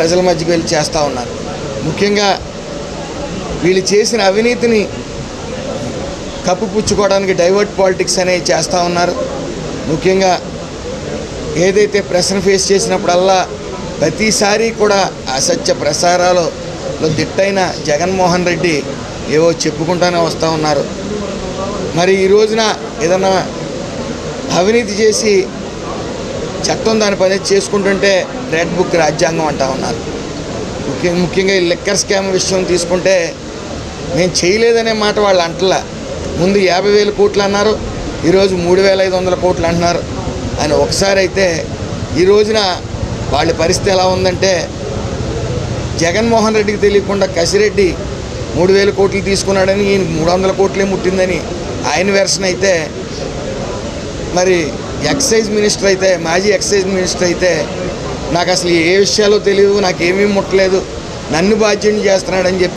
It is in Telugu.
ప్రజల మధ్యకి వెళ్ళి చేస్తూ ఉన్నారు. ముఖ్యంగా వీళ్ళు చేసిన అవినీతిని కప్పుపుచ్చుకోవడానికి డైవర్ట్ పాలిటిక్స్ అనేవి చేస్తూ ఉన్నారు. ముఖ్యంగా ఏదైతే ప్రశ్న ఫేస్ చేసినప్పుడల్లా ప్రతిసారి కూడా అసత్య ప్రసారాలు దిట్టైన జగన్మోహన్ రెడ్డి ఏవో చెప్పుకుంటూనే వస్తూ ఉన్నారు. మరి ఈ రోజున ఏదన్నా అవినీతి చేసి చట్టం దాని పని చేసుకుంటుంటే రెడ్ బుక్ రాజ్యాంగం అంటా ఉన్నారు. ముఖ్య ముఖ్యంగా ఈ లిక్కర్ స్కామ్ విషయం తీసుకుంటే మేము చేయలేదనే మాట వాళ్ళు అంటలా. ముందు యాభై వేల కోట్లు అన్నారు ఈరోజు మూడు వేల ఐదు వందల కోట్లు అంటున్నారు. అని ఒకసారి అయితే ఈ రోజున వాళ్ళ పరిస్థితి ఎలా ఉందంటే జగన్మోహన్ రెడ్డికి తెలియకుండా కసిరెడ్డి మూడు వేల కోట్లు తీసుకున్నాడని ఈయన మూడు వందల కోట్లే ముట్టిందని ఆయన వెర్షన్ అయితే మరి ఎక్సైజ్ మినిస్టర్ అయితే మాజీ ఎక్సైజ్ మినిస్టర్ అయితే నాకు అసలు ఏ విషయాలు తెలియదు నాకేమీ ముట్టలేదు. నన్ను బాధ్యుని చేస్తున్నాడని చెప్పి